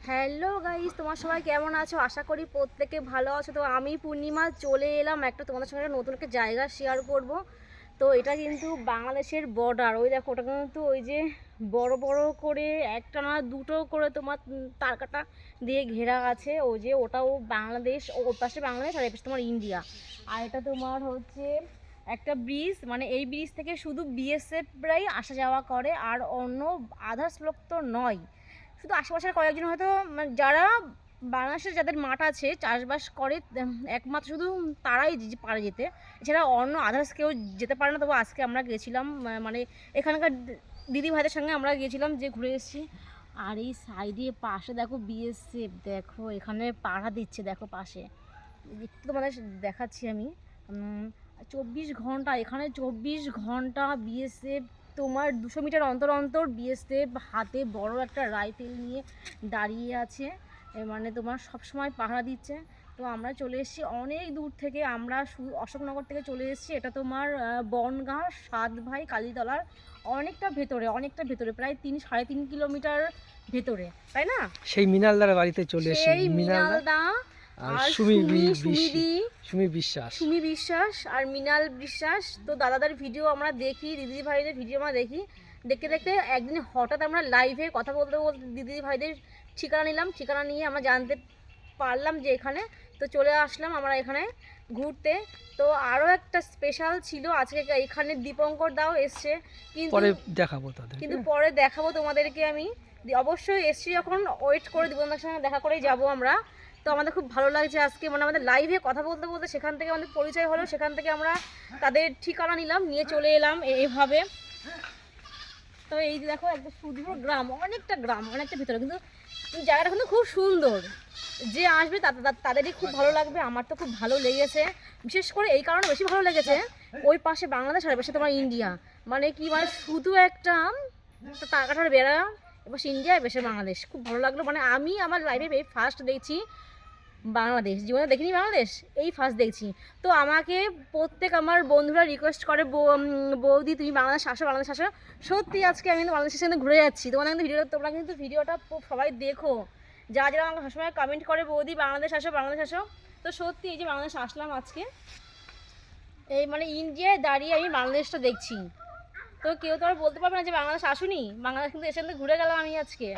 Hello guys তোমার সবাই কেমন আছো? আশা করি প্রত্যেকে ভালো আছো। তো আমি পূর্ণিমা চলে এলাম একটা তোমাদের সঙ্গে একটা নতুন একটা জায়গা শেয়ার করব। তো এটা কিন্তু বাংলাদেশের বর্ডার ওই দেখো, ওটা কিন্তু ওই যে বড় বড় করে একটা না দুটো করে তোমার তারকাটা দিয়ে ঘেরা আছে। ওই যে ওটাও বাংলাদেশ ওর পাশে বাংলাদেশ আর এই পাশে তোমার ইন্ডিয়া আর এটা তোমার হচ্ছে একটা ব্রিজ মানে এই ব্রিজ থেকে শুধু বিএসএফরাই আসা যাওয়া করে। আর অন্য আদার্স লোক তো নয়। শুধু আশেপাশের কয়েকজন হয়তো মানে যারা বাংলাদেশের যাদের মাঠ আছে, চাষবাস করে একমাত্র শুধু তারাই পারে যেতে। এছাড়া অন্য আদার্স কেউ যেতে পারে না, তবু আজকে আমরা গেছিলাম মানে এখানকার দিদি ভাইদের সঙ্গে আমরা গিয়েছিলাম যে ঘুরে এসেছি। আর এই সাইডে পাশে দেখো বিএসএফ দেখো এখানে পাড়া দিচ্ছে, দেখো পাশে। একটু তোমাদের দেখাচ্ছি আমি। চব্বিশ ঘণ্টা, এখানে চব্বিশ ঘণ্টা বিএসএফ তোমার দুশো মিটার অন্তর অন্তর বিএসএফ হাতে বড় একটা রাইফেল নিয়ে দাঁড়িয়ে আছে। মানে তোমার সব সময় পাহারা দিচ্ছে। তো আমরা চলে এসেছি অনেক দূর থেকে। আমরা অশোকনগর থেকে চলে এসেছি। এটা তোমার বনগাঁ সাত ভাই কালীতলার অনেকটা ভেতরে অনেকটা ভেতরে প্রায় তিন সাড়ে তিন কিলোমিটার ভেতরে। তাই না? সেই মিনালদার বাড়িতে চলে এসেছি। মিনালদা আর সুমি সুমি বিশ্বাস। সুমি বিশ্বাস আর মিনাল বিশ্বাস। তো দাদাদের ভিডিও আমরা দেখি দিদি ভাইদের ভিডিও আমরা দেখি। দেখতে দেখতে একদিন হঠাৎ আমরা লাইভে কথা বলতে বলতে দিদি ভাইদের ঠিকানা নিলাম। ঠিকানা নিয়ে আমরা জানতে পারলাম যে এখানে। তো চলে আসলাম আমরা এখানে ঘুরতে। তো আরও একটা স্পেশাল ছিল আজকে এখানে দীপঙ্কর দাও এসছে। কিন্তু পরে দেখাবো তাদের। কিন্তু পরে দেখাবো তোমাদেরকে আমি। অবশ্যই এসছি যখন ওয়েট করে দীপঙ্কর সঙ্গে দেখা করেই যাব আমরা। তো আমাদের খুব ভালো লাগছে আজকে। মানে আমাদের লাইভে কথা বলতে বলতে সেখান থেকে আমাদের পরিচয় হলো, সেখান থেকে আমরা তাদের ঠিকানা নিলাম, নিয়ে চলে এলাম এইভাবে তো এই যে দেখো, একটা সুদূর গ্রাম, অনেকটা গ্রাম, অনেকটা ভিতরে। কিন্তু জায়গাটা কিন্তু খুব সুন্দর। যে আসবে তাদেরই খুব ভালো লাগবে, আমার তো খুব ভালো লেগেছে। বিশেষ করে এই কারণে বেশি ভালো লেগেছে, ওই পাশে বাংলাদেশ আর পাশে তোমার ইন্ডিয়া। মানে কি মানে শুধু একটা টাকাটার বেড়া এবার ইন্ডিয়া এবার বাংলাদেশ। খুব ভালো লাগল। মানে আমি আমার লাইফে ফার্স্ট দেখছি বাংলাদেশ, জীবনে দেখিনি বাংলাদেশ? এই ফার্স্ট দেখছি। তো আমাকে প্রত্যেক আমার বন্ধুরা রিকোয়েস্ট করে বৌদি, তুমি বাংলাদেশ আসো বাংলাদেশ আসো। সত্যি, আজকে আমি কিন্তু বাংলাদেশের সাথে ঘুরে যাচ্ছি। তোমাদের কিন্তু ভিডিওটা তোমরা কিন্তু ভিডিওটা সবাই দেখো। যা যারা আমাকে সবসময় কমেন্ট করে, বৌদি, বাংলাদেশ আসো বাংলাদেশ আসো। তো সত্যি, এই যে বাংলাদেশ আসলাম আজকে। এই মানে ইন্ডিয়ায় দাঁড়িয়ে আমি বাংলাদেশটা দেখছি। তো কেউ তো আর বলতে পারবে না যে বাংলাদেশ আসুনি। বাংলাদেশ কিন্তু এসে ঘুরে গেলাম আমি আজকে।